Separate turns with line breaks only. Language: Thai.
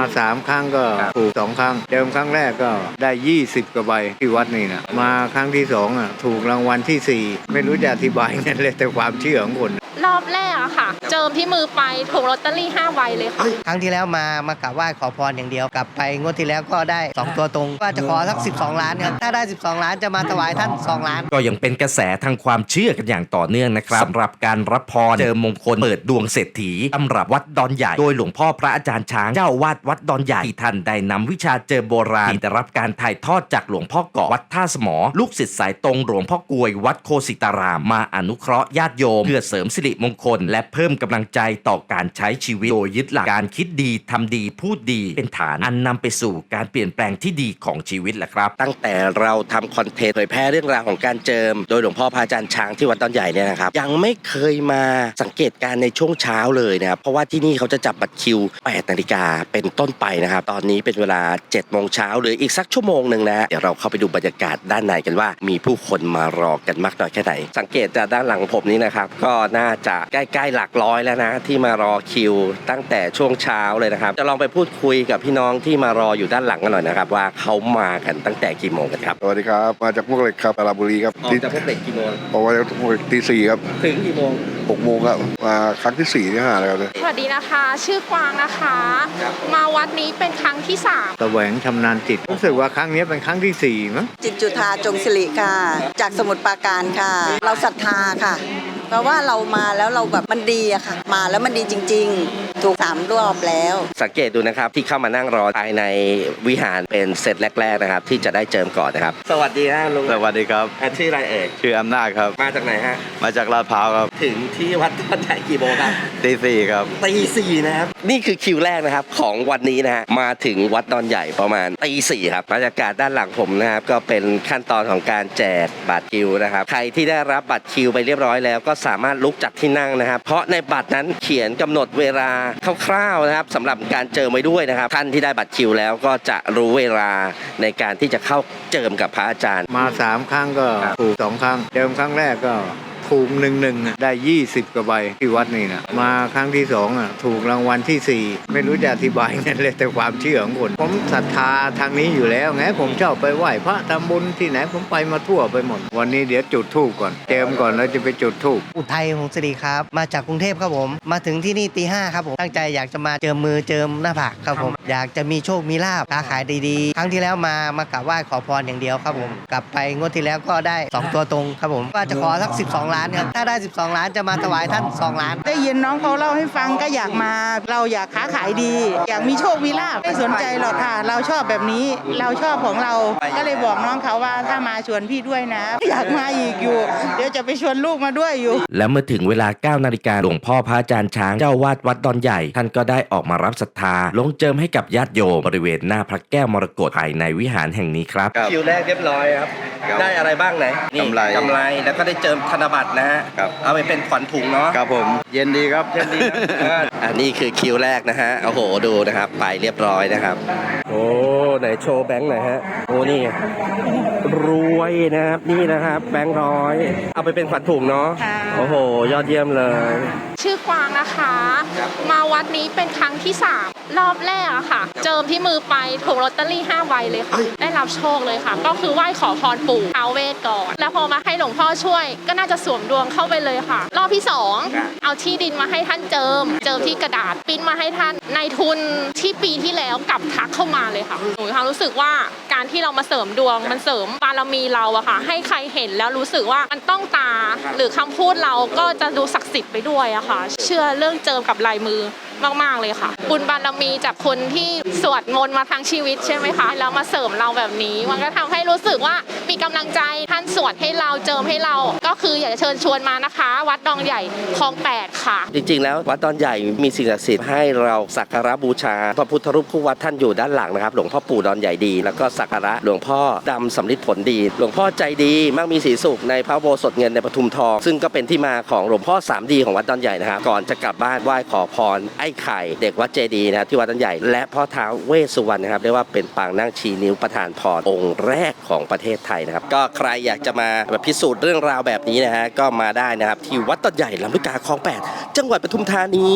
มาสามครั้งก็
ครับ
ถูกสองครั้ง เดิมครั้งแรกก็ได้ยี่สิบกว่าใบที่วัดนี่นะมาครั้งที่สองอะถูกรางวัลที่สี่ไม่รู้จะอธิบายไงเลยแต่ความเชื่อของคน
รอบแรกอะค่ะ เจิมที่มือไปถูกลอตเตอรี่5ใบเลยค่ะ
ครั้งที่แล้วมามากราบไหว้ขอพรอย่างเดียวกลับไปงวดที่แล้วก็ได้ 2 ตัวตรงว่าจะขอสัก 12 ล้านครับถ้าได้ 12 ล้านจะมาถวายท่าน 2 ล้าน
ก็ยังเป็นกระแสทางความเชื่อกันอย่างต่อเนื่องนะครับสำหรับการรับพรเจอมงคลเปิดดวงเศรษฐีตำรับวัดดอนใหญ่โดยหลวงพ่อพระอาจารย์ช้างเจ้าวาดวัดดอนใหญ่ที่ท่านได้นำวิชาเจอโบราณที่ได้รับการถ่ายทอดจากหลวงพ่อเกาะวัดท่าสมอ ลูกศิษย์สายตรงหลวงพ่อกลวยวัดโคสิตารามมาอนุเคราะห์ญาติโยมเพื่อเสริมสิิริมงคล และเพิ่มกำลังใจต่อการใช้ชีวิต โดยยึดหลักการคิดดีทำดีพูดดีเป็นฐานอันนำไปสู่การเปลี่ยนแปลงที่ดีของชีวิตแหละครับ
ตั้งแต่เราทำคอนเทนต์เผยแพร่เรื่องราวของการเจิม โดยหลวงพ่อพระอาจารย์ช้างที่วัดตอนใหญ่เนี่ยนะครับยังไม่เคยมาสังเกตการณ์ในช่วงเช้าเลยนะครับเพราะว่าที่นี่เขาจะจับบัตรคิว8นาฬิกาเป็นต้นไปนะครับตอนนี้เป็นเวลา7โมงเช้าหรืออีกสักชั่วโมงหนึ่งนะฮะเดี๋ยวเราเข้าไปดูบรรยากาศด้านในกันว่า มีผู้คนมารอกันมากน้อยแค่ไหน สังเกตจากด้านหลังผมนี้นะครับก็น่าจะใกล้ๆหลักร้อยแล้วนะ ที่มารอคิวตั้งแต่ช่วงเช้าเลยนะครับ จะลองไปพูดคุยกับพี่น้องที่มารออยู่ด้านหลังกันหน่อยนะครับ ว่าเขามากันตั้งแต่กี่โมงกันครับ
สวัสดีครับ มาจากพวกเหล็กครับสระบุรีครับ
ออก
ที่
จากพวกเด็กกี่โมง
ออกมาจากพวกเหล็กตีสี่ครับ
ถึงกี่โมง
หกโมงครับมาครั้งที่สี่ที่ห้าแล้วครับ
สวัสดีนะคะ ชื่อกวางนะคะ
ครับ
มาวัดนี้เป็นครั้งที่
แสวงชำนาญจิตรู้สึกว่าครั้งนี้เป็นครั้งที่สี่มั้ง
จิตจุธาจงสิริค่ะ จากสมุทรปราการค่ะ เราศรัทธาค่ะ เพราะว่าเรามาแล้วเราแบบมันดีอะค่ะ มาแล้วมันดีจริง ๆ ถูกสามรอบแล้ว
สังเกตดูนะครับที่เข้ามานั่งรอภายในวิหารเป็นเซตแรกๆนะครับ ที่จะได้เจิมก่อนนะครับ สวัสดีฮะลุง
สวัสดีครับ
อะชื่ออะไรเอ่ย
ชื่ออำนาจครับ
มาจากไหนฮะ
มาจากลาดพร้าวครับ
ถึงที่วัดต้นใหญ่กี่โมงครับ
ตีสี่ครับ
ตีสี่นะครับ นี่คือคิวแรกนะครับของวันนี้นะฮะมาถึงวัดดอนใหญ่ประมาณตีสี่ครับบรรยากาศด้านหลังผมนะครับก็เป็นขั้นตอนของการแจกบัตรคิวนะครับใครที่ได้รับบัตรคิวไปเรียบร้อยแล้ว ก็สามารถลุกจากที่นั่งนะครับ เพราะในบัตรนั้นเขียนกำหนดเวลาคร่าวๆนะครับสำหรับการเจิมไว้ด้วยนะครับ ท่านที่ได้บัตรคิวแล้วก็จะรู้เวลาในการที่จะเข้าเจิมกับพระอาจารย์
มาสามครั้งก็ถูกสองครั้ง เดิมครั้งแรกก็ ถูกหนึ่งหนึ่งอะได้ยี่สิบกว่าใบที่วัดนี่นะมาครั้งที่สองอะถูกรางวัลที่สี่ไม่รู้จะอธิบายไงเลยแต่ความเชื่อของคน ผมศรัทธาทางนี้อยู่แล้วไงผมชอบไปไหว้พระทำบุญที่ไหนผมไปมาทั่วไปหมด วันนี้เดี๋ยวจุดธูปก่อนเจิมก่อนแล้วจะไปจุดธูป
อุทัยหงส์สิริครับ มาจากกรุงเทพครับผม มาถึงที่นี่ตีห้าครับผมตั้งใจอยากจะมาเจิมมือเจิมหน้าผากครับผม อยากจะมีโชคมีลาบค้าขายดีๆ ครั้งที่แล้วมามากราบไหว้ขอพรอย่างเดียวครับผม กลับไปงวดที่แล้วก็ได้ 2 ตัวตรงครับผมว่าจะขอสัก 12ล้านครับถ้าได้ 12 ล้านจะมาถวายท่าน 2 ล้าน
ได้ยินน้องเขาเล่าให้ฟังก็อยากมา เราอยากค้าขายดี อยากมีโชคมีลาบไม่สนใจหรอกค่ะ เราชอบแบบนี้เราชอบของเราก็เลยบอกน้องเขาว่าถ้ามาชวนพี่ด้วยนะ อยากมาอีกอยู่ เดี๋ยวจะไปชวนลูกมาด้วยอยู่
และเมื่อถึงเวลา 9 นาฬิกาหลวงพ่อพระอาจารย์ช้างเจ้าวาดวัดดอนใหญ่ ท่านก็ได้ออกมารับศรัทธาลงเจิมให้กับญาติโยมบริเวณหน้าพระแก้วมรกตภายในวิหารแห่งนี้ครับ
ครับ
คิวแรกเรียบร้อยครับ
ครับ
ได้อะไรบ้างไหนนี่
กำไร
กำไร แล้วก็ได้เจิมธนบัตรนะฮะ
ครับ
เอาไปเป็นขวัญถุงเนาะ
ครับผม เย็นดีครับ
เช่นนี้นะอันนี้คือคิวแรกนะฮะโอ้โหดูนะครับ ไปเรียบร้อยนะครับ โอ้ไหนโชว์แบงค์หน่อยฮะโอ้นี่ไงรวยนะครับนี่นะครับ แบงค์ร้อย เอาไปเป็นขวัญถุงเนาะ
ค่ะ
โอ้โห ยอดเยี่ยมเลย
ชื่อกวางนะคะ มาวัดนี้เป็นครั้งที่ 3 รอบแรกอะค่ะ เจิมที่มือไปถูกลอตเตอรี่5ใบเลยค่ะ ได้รับโชคเลยค่ะ ก็คือไหว้ขอพรปู่ท้าวเวทก่อน แล้วพอมาให้หลวงพ่อช่วย ก็น่าจะสวมดวงเข้าไปเลยค่ะ รอบที่ 2 เอาที่ดินมาให้ท่านเจิม เจิมที่กระดาษปริ้นมาให้ท่านในทุนที่ปีที่แล้วกลับทักเข้ามาเลยค่ะหนูมีความรู้สึกว่าการที่เรามาเสริมดวงมันเสริมบารมีเราอะค่ะ ให้ใครเห็นแล้วรู้สึกว่ามันต้องตา หรือคำพูดเราก็จะดูศักดิ์สิทธิ์ไปด้วยอะค่ะ เชื่อเรื่องเจิมกับลายมือ มาก ๆ เลยค่ะ บุญบารมีจากคนที่สวดมนต์มาทั้งชีวิตใช่ไหมคะแล้วมาเสริมเราแบบนี้ มันก็ทำให้รู้สึกว่ามีกำลังใจท่านสวดให้เราเจิมให้เรา ก็คืออยากจะเชิญชวนมานะคะ วัดดองใหญ่คลองแปดค่ะ
จริง ๆ แล้ววัดดอนใหญ่มีสิ่งศักดิ์สิทธิ์ให้เราสักการะบูชาพระพุทธรูปคู่วัดท่านอยู่ด้านหลังนะครับ หลวงพ่อปู่ดอนใหญ่ดี แล้วก็สักการะหลวงพ่อดำสำลิดผลดี หลวงพ่อใจดีมั่งมีสีสุขในพระโบสถเงินในปทุมทอง ซึ่งก็เป็นที่มาของหลวงพ่อสามดีของวัดดอนใหญ่นะครับก่อนจะกลับบ้านไหว้ขอพรไอ้ไข่เด็กวัดเจดีย์นะที่วัดต้นใหญ่ และพ่อท้าวเวสสุวรรณนะครับเรียกว่าเป็นปางนั่งชี้นิ้วประธานพรองค์แรกของประเทศไทยนะครับ ก็ใครอยากจะมาแบบพิสูจน์เรื่องราวแบบนี้นะฮะก็มาได้นะครับที่วัดต้นใหญ่ลำลูกกาคลองแปดจังหวัดปทุมธานี